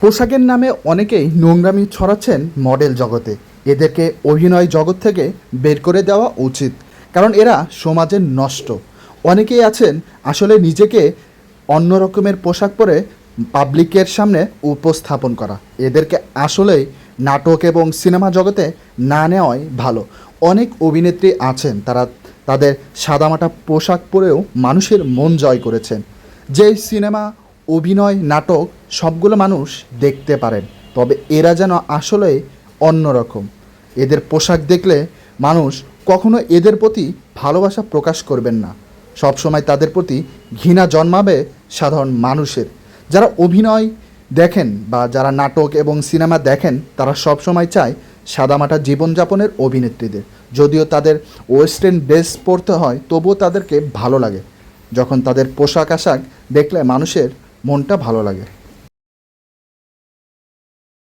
পোশাকের নামে অনেকেই নোংরামি ছড়াচ্ছেন মডেল জগতে। এদেরকে অভিনয় জগৎ থেকে বের করে দেওয়া উচিত, কারণ এরা সমাজের নষ্ট। অনেকেই আছেন আসলে নিজেকে অন্য রকমের পোশাক পরে পাবলিকের সামনে উপস্থাপন করা। এদেরকে আসলেই নাটক এবং সিনেমা জগতে না নেওয়াই ভালো। অনেক অভিনেত্রী আছেন, তারা তাদের সাদামাটা পোশাক পরেও মানুষের মন জয় করেছেন। যে সিনেমা, অভিনয়, নাটক সবগুলো মানুষ দেখতে পারেন, তবে এরা যেন আসলে অন্যরকম। এদের পোশাক দেখলে মানুষ কখনো এদের প্রতি ভালোবাসা প্রকাশ করবেন না। সবসময় তাদের প্রতি ঘৃণা জন্মাবে সাধারণ মানুষের। যারা অভিনয় দেখেন বা যারা নাটক এবং সিনেমা দেখেন, তারা সবসময় চায় সাদামাটা জীবনযাপনের অভিনেত্রীদের। যদিও তাদের ওয়েস্টার্ন ড্রেস পরতে হয়, তবুও তাদেরকে ভালো লাগে। যখন তাদের পোশাক আশাক দেখলে মানুষের মনটা ভালো লাগে।